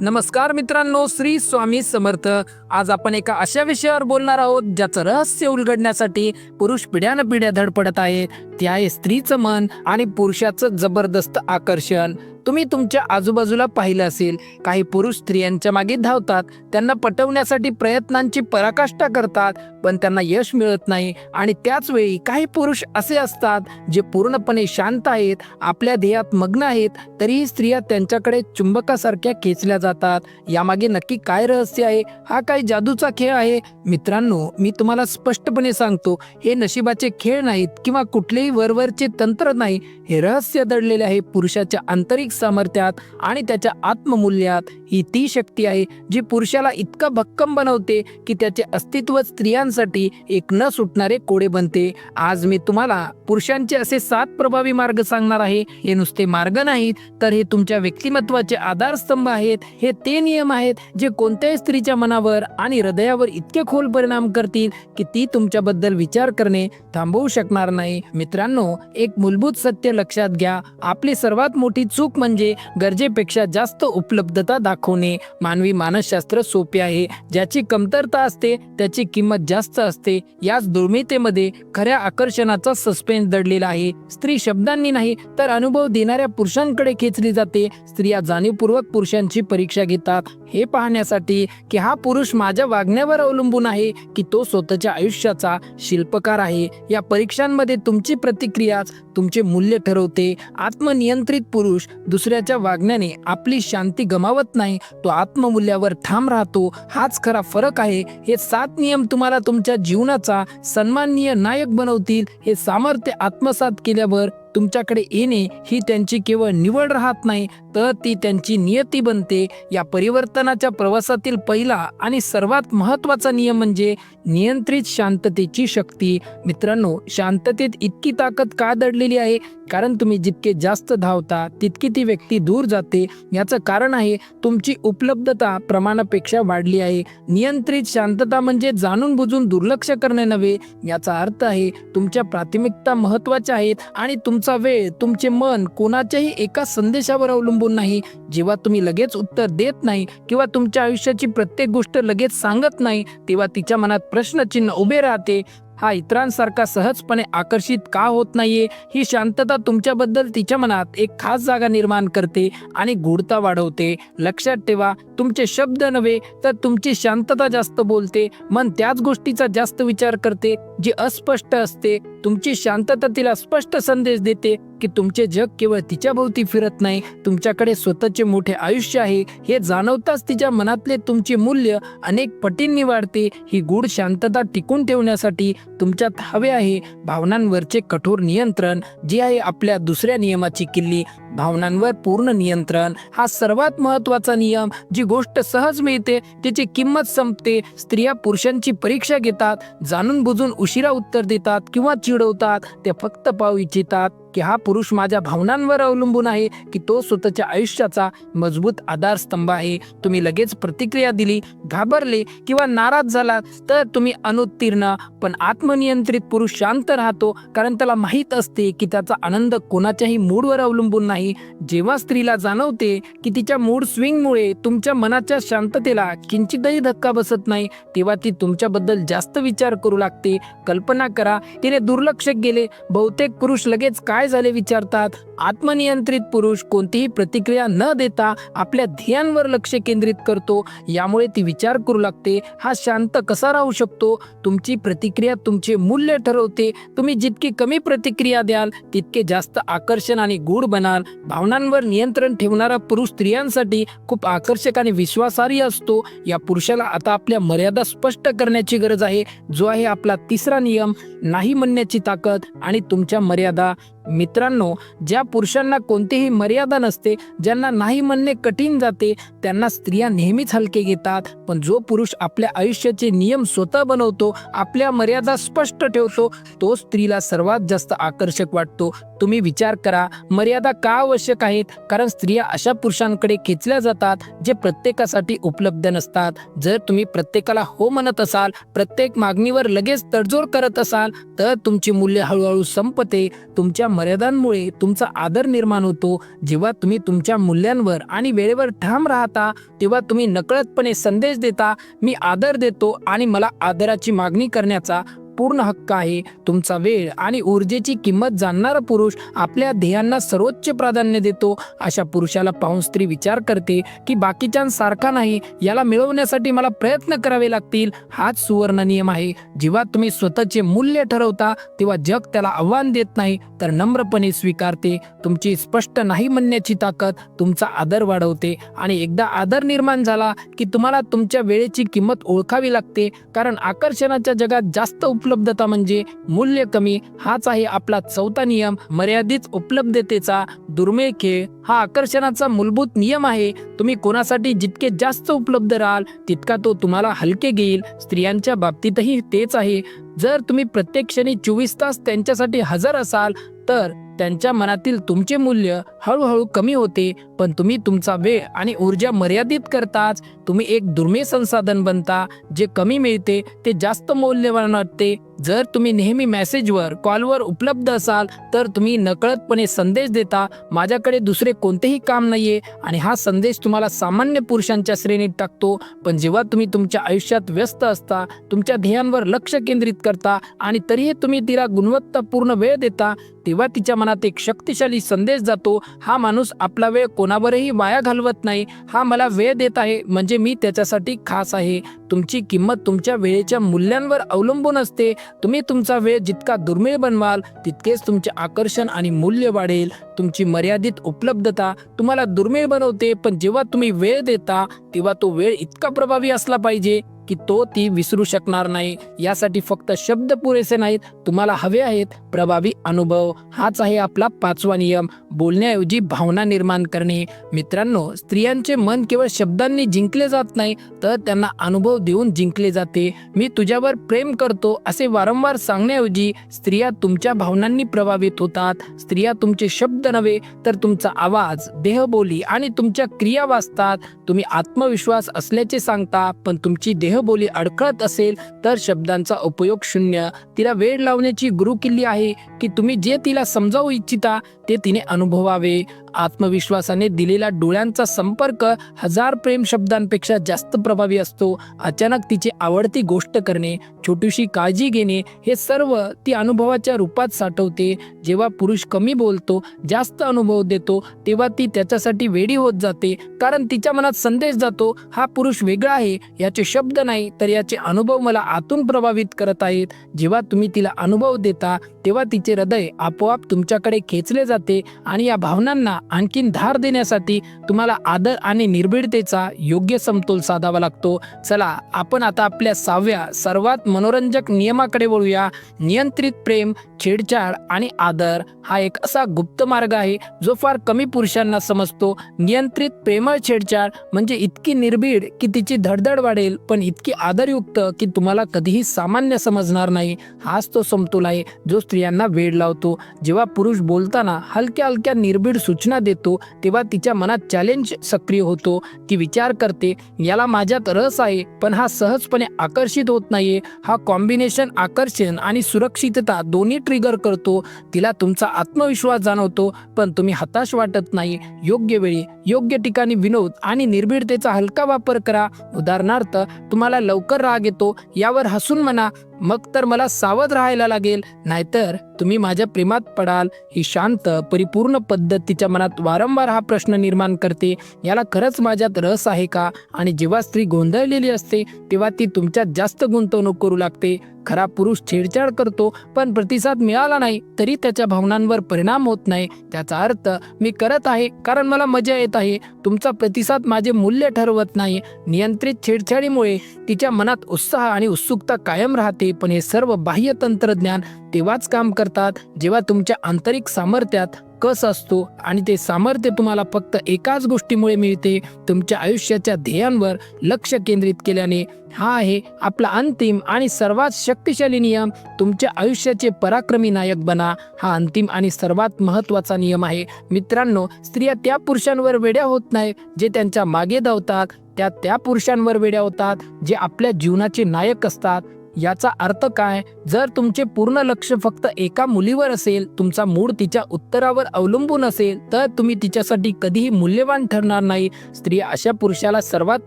नमस्कार मित्रांनो श्री स्वामी समर्थ. आज आपण एका अशा विषयावर बोलणार आहोत ज्याचं रहस्य उलगडण्यासाठी पुरुष पिढ्यानपिढ्या धडपडत आहे. ते आहे स्त्रीचं मन आणि पुरुषाचं जबरदस्त आकर्षण. तुम्ही तुमच्या आजूबाजूला पाहिलं असेल काही पुरुष स्त्रियांच्या मागे धावतात त्यांना पटवण्यासाठी प्रयत्नांची पराकाष्ठा करतात पण त्यांना यश मिळत नाही. आणि त्याच वेळी काही पुरुष असे असतात जे पूर्णपणे शांत आहेत आपल्या ध्येयात मग्न आहेत तरीही स्त्रिया त्यांच्याकडे चुंबकासारख्या खेचल्या जातात. यामागे नक्की काय रहस्य आहे? हा काही जादूचा खेळ आहे. मित्रांनो मी तुम्हाला स्पष्टपणे सांगतो हे नशिबाचे खेळ नाहीत किंवा कुठलेही वरवरचे तंत्र नाही. हे रहस्य दडलेले आहे पुरुषाच्या आंतरिक सामर्थ्यात आणि त्याच्या आत्ममूल्यात ही ती शक्ती आहे जी पुरुषाला इतका भक्कम बनवते की त्याचे अस्तित्व स्त्रियांसाठी एक न सुटणारे कोडे बनते. आज मी तुम्हाला पुरुषांचे असे सात प्रभावी मार्ग सांगणार आहे. हे नुसते मार्ग नाहीत तर हे तुमच्या व्यक्तिमत्वाचे आधारस्तंभ आहेत. हे ते नियम आहेत जे कोणत्याही स्त्रीच्या मनावर आणि हृदयावर इतके खोल परिणाम करतील की ती तुमच्याबद्दल विचार करणे थांबवू शकणार नाही. मित्रांनो एक मूलभूत सत्य लक्षात घ्या. आपली सर्वात मोठी चूक म्हणजे म्हणजे गरजेपेक्षा जास्त उपलब्धता दाखवणे. मानवी मानसशास्त्र सोपे आहे. ज्याची कमतरता असते त्याची किंमत जास्त असते. याच दुर्मितेमध्ये खऱ्या आकर्षणाचा सस्पेन्स दडलेला आहे. स्त्री शब्दांनी नाही तर अनुभव देणाऱ्या पुरुषांकडे खेचली जाते. स्त्रिया जाणीवपूर्वक पुरुषांची परीक्षा घेतात. हे पाहण्यासाठी की हा पुरुष माझ्या वागण्यावर अवलंबून आहे की तो स्वतःच्या आयुष्याचा शिल्पकार आहे. या परीक्षांमध्ये तुमची प्रतिक्रियाच तुमचे मूल्य ठरवते. आत्मनियंत्रित पुरुष दुसऱ्याच्या वागण्याने आपली शांती गमावत नाही तो आत्ममूल्यावर ठाम राहतो. हाच खरा फरक आहे. हे सात नियम तुम्हाला तुमच्या जीवनाचा सन्माननीय नायक बनवतील. हे सामर्थ्य आत्मसात केल्यावर तुमच्याकडे येणे ही त्यांची केवळ निवड राहत नाही तर ती त्यांची नियती बनते. या परिवर्तनाच्या प्रवासातील पहिला आणि सर्वात महत्त्वाचा नियम म्हणजे नियंत्रित शांततेची शक्ती. मित्रांनो शांततेत इतकी ताकद का दडलेली आहे? कारण तुम्ही जितके जास्त धावता तितकी ती व्यक्ती दूर जाते. याचं कारण आहे तुमची उपलब्धता प्रमाणापेक्षा वाढली आहे. नियंत्रित शांतता म्हणजे जाणून बुजून दुर्लक्ष करणे नव्हे. याचा अर्थ आहे तुमच्या प्राथमिकता महत्त्वाच्या आहेत आणि तुमचं वेळ तुमचे मन कोणाच्याही एका संदेशावर अवलंबून नाही. जेव्हा तुम्ही लगेच उत्तर देत नाही किंवा तुमच्या आयुष्याची प्रत्येक गोष्ट लगेच सांगत नाही तेव्हा तिच्या मनात प्रश्नचिन्ह उभे राहते. हा इतरांसारखा सहजपणे आकर्षित का होत नाहीये ही शांतता तुमच्याबद्दल तिच्या मनात एक खास जागा निर्माण करते आणि गूढता वाढवते. लक्षात ठेवा तुमचे शब्द नव्हे तर तुमची शांतता जास्त बोलते. मन त्याच गोष्टीचा जास्त विचार करते जी अस्पष्ट असते. तुमची शांतता तिला स्पष्ट संदेश देते की तुमचे जग केवळ तिच्या भोवती फिरत नाही तुमच्याकडे स्वतःचे मोठे आयुष्य आहे. हे जाणवताच तिच्या मनातले तुमचे मूल्य अनेक पटींनी वाढते. ही गूढ शांतता टिकून ठेवण्यासाठी तुमच्यात हवे आहे भावनांवरचे कठोर नियंत्रण जे आहे आपल्या दुसऱ्या नियमाची किल्ली. भावनांवर पूर्ण नियंत्रण हा सर्वात महत्त्वाचा नियम. जी गोष्ट सहज मिळते त्याची किंमत संपते. स्त्रिया पुरुषांची परीक्षा घेतात जाणून बुजून उशिरा उत्तर देतात किंवा चिडवतात ते फक्त पाहू इच्छितात. की हा पुरुष माझ्या भावनांवर अवलंबून आहे की तो स्वतःच्या आयुष्याचा मजबूत आधारस्तंभ आहे. तुम्ही लगेच प्रतिक्रिया दिली घाबरले किंवा नाराज झालात तर तुम्ही अनुत्तीर्ण पण आत्मनियंत्रित पुरुष शांत राहतो. कारण त्याला माहीत असते की त्याचा आनंद कोणाच्याही मूडवर अवलंबून नाही. जेव्हा स्त्रीला जाणवते की तिच्या मूड स्विंगमुळे तुमच्या मनाच्या शांततेला किंचितही धक्का बसत नाही तेव्हा ती तुमच्याबद्दल जास्त विचार करू लागते. कल्पना करा तिने दुर्लक्ष केले बहुतेक पुरुष लगेच काय झाले विचारतात? आत्मनियंत्रित पुरुष कोणतीही प्रतिक्रिया न देता आपल्या ध्येयांवर लक्ष केंद्रित करतो. यामुळे ती विचार करू लागते. हा शांत कसा राहू शकतो? तुमची प्रतिक्रिया तुमचे मूल्य ठरवते. तुम्ही जितकी कमी प्रतिक्रिया द्याल तितके जास्त आकर्षण आणि गूढ बनाल. भावनांवर नियंत्रण ठेवणारा पुरुष स्त्रियांसाठी खूप आकर्षक आणि विश्वासार्ह असतो. या पुरुषाला आता आपल्या मर्यादा स्पष्ट करण्याची गरज आहे. जो आहे आपला तिसरा नियम नाही म्हणण्याची ताकद आणि तुमच्या मर्यादा. मित्रांनो ज्या पुरुषांना कोणतीही मर्यादा नसते ज्यांना नाही म्हणणे कठीण जाते त्यांना स्त्रिया नेहमीच हलके घेतात. पण जो पुरुष आपल्या आयुष्याचे नियम स्वतः बनवतो आपल्या मर्यादा स्पष्ट ठेवतो तो स्त्रीला सर्वात जास्त आकर्षक वाटतो. तुम्ही विचार करा मर्यादा का आवश्यक आहेत? कारण स्त्रिया अशा पुरुषांकडे खेचल्या जातात जे प्रत्येकासाठी उपलब्ध नसतात. जर तुम्ही प्रत्येकाला हो म्हणत असाल प्रत्येक मागणीवर लगेच तडजोड करत असाल तर तुमची मूल्य हळूहळू संपते. तुमच्या मर्यादांमुळे तुमचा आदर निर्माण होतो. जेव्हा तुम्ही तुमच्या मूल्यांवर आणि वेळेवर ठाम राहता तेव्हा तुम्ही नकळतपणे संदेश देता मी आदर देतो आणि मला आदराची मागणी करण्याचा पूर्ण हक्क आहे. तुमचा वेळ आणि ऊर्जेची किंमत जाणणारा पुरुष आपल्या ध्येयांना सर्वोच्च प्राधान्य देतो. अशा पुरुषाला पाहून स्त्री विचार करते की बाकीच्यांसारखा नाही याला मिळवण्यासाठी मला प्रयत्न करावे लागतील. हाच सुवर्ण नियम आहे. जेव्हा तुम्ही स्वतःचे मूल्य ठरवता तेव्हा जग त्याला आव्हान देत नाही तर नम्रपणे स्वीकारते. तुमची स्पष्ट नाही म्हणण्याची ताकद तुमचा आदर वाढवते. आणि एकदा आदर निर्माण झाला की तुम्हाला तुमच्या वेळेची किंमत ओळखावी लागते कारण आकर्षणाच्या जगात जास्त उप उपलब्धता म्हणजे मूल्य कमी हाच आहे आपला चौथा नियम. मर्यादित उपलब्धतेचा दुर्मिळ खेळ हा आकर्षणाचा मूलभूत नियम आहे. तुम्ही कोणासाठी जितके जास्त उपलब्ध राहाल तितका तो तुम्हाला हलके घेईल. स्त्रियांच्या बाबतीतही तेच आहे. जर तुम्ही प्रत्येक क्षणी चोवीस तास त्यांच्यासाठी हजर असाल तर त्यांच्या मनातील तुमचे मूल्य हळूहळू कमी होते पण तुम्ही तुमचा वेळ आणि ऊर्जा मर्यादित करताच तुम्ही एक दुर्मिळ संसाधन बनता जे कमी मिळते ते जास्त मौल्यवान वाटते. जर तुम्ही नेहमी मेसेजवर कॉलवर उपलब्ध असाल तर तुम्ही नकळतपणे संदेश देता माझ्याकडे दुसरे कोणतेही काम नाहीये आणि हा संदेश तुम्हाला सामान्य पुरुषांच्या श्रेणीत टाकतो. पण जेव्हा तुम्ही तुमच्या आयुष्यात व्यस्त असता तुमच्या ध्येयांवर लक्ष केंद्रित करता आणि तरीही तुम्ही तिला गुणवत्तापूर्ण वेळ देता तेव्हा तिच्या मनात एक शक्तिशाली संदेश जातो हा माणूस आपला वेळ कोणावरही वाया घालवत नाही हा मला वेळ देत आहे म्हणजे मी त्याच्यासाठी खास आहे. तुमची किंमत तुमच्या वेळेच्या मूल्यांवर अवलंबून असते तुम्ही तुमचा वेळ जितका दुर्मिळ बनवाल तितकेच तुमचे आकर्षण आणि मूल्य वाढेल. तुमची मर्यादित उपलब्धता तुम्हाला दुर्मिळ बनवते पण जेव्हा तुम्ही वेळ देता तेव्हा तो वेळ इतका प्रभावी असला पाहिजे. की तो ती विसरू शकणार नाही. यासाठी फक्त शब्द पुरेसे नाहीत तुम्हाला हवे आहेत. प्रभावी अनुभव हाच आहे आपला पाचवा नियम. बोलण्याऐवजी भावना निर्माण करणे. मित्रांनो स्त्रियांचे मन केवळ शब्दांनी जिंकले जात नाही तर त्यांना अनुभव देऊन जिंकले जाते. मी तुझ्यावर प्रेम करतो असे वारंवार सांगण्याऐवजी स्त्रिया तुमच्या भावनांनी प्रभावित होतात. स्त्रिया तुमचे शब्द नव्हे तर तुमचा आवाज देहबोली आणि तुमच्या क्रिया वाचतात. तुम्ही आत्मविश्वास असल्याचे सांगता पण तुमची देह देहबोली अडखळत असेल तर शब्दांचा उपयोग शून्य. तिला वेळ लावण्याची गुरुकिल्ली आहे. की तुम्ही जे तिला समजावू इच्छिता ते तिने अनुभवावे. आत्मविश्वासाने दिलेला डोळ्यांचा संपर्क हजार प्रेम शब्दांपेक्षा जास्त प्रभावी असतो. अचानक तिची आवडती गोष्ट करणे छोटीशी काळजी घेणे हे सर्व ती अनुभवाच्या रूपात साठवते. जेव्हा पुरुष कमी बोलतो जास्त अनुभव देतो तेव्हा ती त्याच्यासाठी वेडी होत जाते. कारण तिच्या मनात संदेश जातो हा पुरुष वेगळा आहे याचे शब्द नाही तर याचे अनुभव मला आतून प्रभावित करत आहेत. जेव्हा तुम्ही तिला अनुभव देता तेव्हा तिचे हृदय आपोआप तुमच्याकडे खेचले जाते आणि या भावनांना आणखीन धार देण्यासाठी तुम्हाला आदर आणि निर्भीडतेचा योग्य समतोल साधावा लागतो. चला आपण आता आपल्या सहाव्या सर्वात मनोरंजक नियमाकडे वळूया. नियंत्रित प्रेम छेडछाड आणि आदर हा एक असा गुप्त मार्ग आहे जो फार कमी पुरुषांना समजतो. नियंत्रित प्रेमळ छेडछाड म्हणजे इतकी निर्भीड की तिची धडधड वाढेल पण इतकी आदरयुक्त की तुम्हाला कधीही सामान्य समजणार नाही. हाच तो समतोल आहे जो स्त्रियांना वेळ लावतो. जेव्हा पुरुष बोलताना हलक्या हलक्या निर्भीड सूचना देतो तेव्हा तिच्या मनात चॅलेंज सक्रिय होतो. ती विचार करते याला माझ्यात रस आहे पण हा सहजपणे आकर्षित होत नाहीये. हा कॉम्बिनेशन आकर्षण आणि सुरक्षितता दोन्ही ट्रिगर करतो. तिला तुमचा आत्मविश्वास जाणवतो पण तुम्ही हताश वाटत नाही. योग्य वेळी योग्य ठिकाणी विनोद आणि निर्भीडतेचा हलका वापर करा. उदाहरणार्थ तुम्हाला लवकर राग येतो यावर हसून म्हणा मग तर मला सावध राहायला लागेल. नाहीतर तुम्ही माझ्या प्रेमात पडाल. ही शांत परिपूर्ण पद्धत तिच्या मनात वारंवार हा प्रश्न निर्माण करते. याला खरंच माझ्यात रस आहे का? आणि जेव्हा स्त्री गोंधळलेली असते तेव्हा ती तुमच्यात जास्त गुंतवणूक करू लागते. खरा पुरुष छेडछाड करतो पण प्रतिसाद मिळाला नाही तरी त्याच्या भावनांवर परिणाम होत नाही. त्याचा अर्थ मी करत आहे कारण मला मजा येत आहे. तुमचा प्रतिसाद माझे मूल्य ठरवत नाही. नियंत्रित छेडछाडीमुळे तिच्या मनात उत्साह आणि उत्सुकता कायम राहते पण हे सर्व बाह्य तंत्रज्ञान तेव्हाच काम करतात जेव्हा तुमच्या आंतरिक सामर्थ्यात कस असतो आणि ते सामर्थ्य तुम्हाला फक्त एकाच गोष्टीमुळे मिळते तुमच्या आयुष्याच्या ध्येयांवर लक्ष केंद्रित केल्याने. हा आहे आपला अंतिम आणि सर्वात शक्तिशाली नियम तुमच्या आयुष्याचे पराक्रमी नायक बना. हा अंतिम आणि सर्वात महत्त्वाचा नियम आहे. मित्रांनो स्त्रिया त्या पुरुषांवर वेड्या होत नाही जे त्यांच्या मागे धावतात. त्या त्या पुरुषांवर वेड्या होतात जे आपल्या जीवनाचे नायक असतात. याचा अर्थ काय? जर तुमचे पूर्ण लक्ष फक्त एका मुलीवर असेल तुमचा मूड तिच्या उत्तरावर अवलंबून असेल तर तुम्ही तिच्यासाठी कधीही मूल्यवान ठरणार नाही. स्त्रिया अशा पुरुषाला सर्वात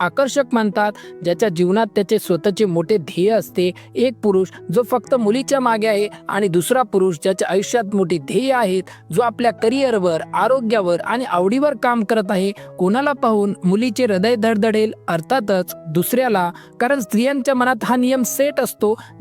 आकर्षक मानतात ज्याच्या जीवनात त्याचे स्वतःचे मोठे ध्येय असते. एक पुरुष जो फक्त मुलीच्या मागे आहे आणि दुसरा पुरुष ज्याच्या आयुष्यात मोठी ध्येय आहेत जो आपल्या करिअरवर आरोग्यावर आणि आवडीवर काम करत आहे. कोणाला पाहून मुलीचे हृदय धडधडेल? अर्थातच दुसऱ्याला. कारण स्त्रियांच्या मनात हा नियम सेट असतो.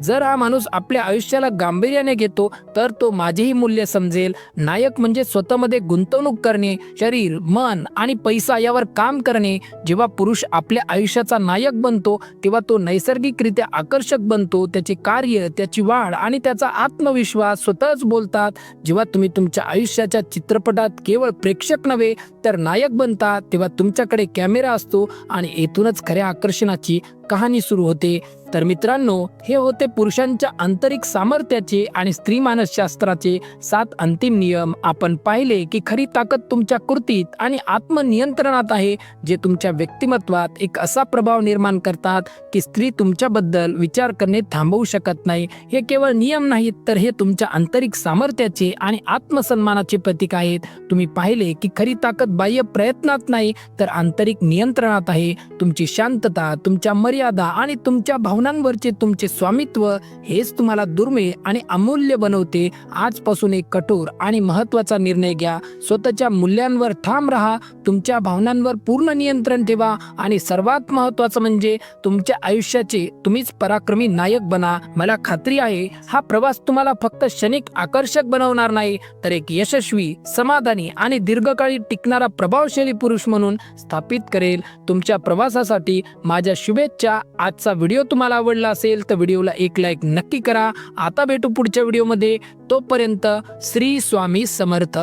जर हा माणूस आपल्या आयुष्याला गांभीर्याने घेतो तर तो माझेही मूल्य समजेल. नायक म्हणजे स्वतःमध्ये गुंतवणूक करणे शरीर मन आणि पैसा यावर काम करणे. जेव्हा पुरुष आपल्या आयुष्याचा नायक बनतो तेव्हा तो नैसर्गिकरित्या आकर्षक बनतो. त्याचे कार्य त्याची वाढ आणि त्याचा आत्मविश्वास स्वतःच बोलतात. जेव्हा तुम्ही तुमच्या आयुष्याच्या चित्रपटात केवळ प्रेक्षक नव्हे तर नायक बनता तेव्हा तुमच्याकडे कॅमेरा असतो आणि येथूनच खऱ्या आकर्षणाची कहाणी सुरू होते. तर मित्रांनो हे होते पुरुषांच्या आंतरिक सामर्थ्याचे आणि स्त्री मानसशास्त्राचे सात अंतिम नियम. आपण पाहिले की खरी ताकद तुमच्या कृतीत आणि आत्मनियंत्रणात आहे जे तुमच्या व्यक्तिमत्वात एक असा प्रभाव निर्माण करतात की स्त्री तुमच्याबद्दल विचार करणे थांबवू शकत नाही. हे केवळ नियम नाहीत तर हे तुमच्या आंतरिक सामर्थ्याचे आणि आत्मसन्मानाचे प्रतीक आहेत. तुम्ही पाहिले की खरी ताकद बाह्य प्रयत्नात नाही तर आंतरिक नियंत्रणात आहे. तुमची शांतता तुमच्या मर्यादा आणि तुमच्या भावना भावनांवरचे तुमचे स्वामित्व हेच तुम्हाला दुर्मिळ आणि अमूल्य बनवते. आजपासून एक कठोर आणि महत्त्वाचा निर्णय घ्या. स्वतःच्या मूल्यांवर ठाम राहा. तुमच्या भावनांवर पूर्ण नियंत्रण ठेवा आणि सर्वात महत्त्वाचं म्हणजे तुमच्या आयुष्याचे तुम्हीच पराक्रमी नायक बना. मला खात्री आहे हा प्रवास तुम्हाला फक्त क्षणिक आकर्षक बनवणार नाही तर एक यशस्वी समाधानी आणि दीर्घकाळी टिकणारा प्रभावशाली पुरुष म्हणून स्थापित करेल. तुमच्या प्रवासासाठी माझ्या शुभेच्छा. आजचा व्हिडिओ तुम्हाला तुम्हाला आवडला असेल तर व्हिडिओला एक लाईक नक्की करा. आता भेटू पुढच्या व्हिडिओमध्ये. तोपर्यंत श्री स्वामी समर्थ.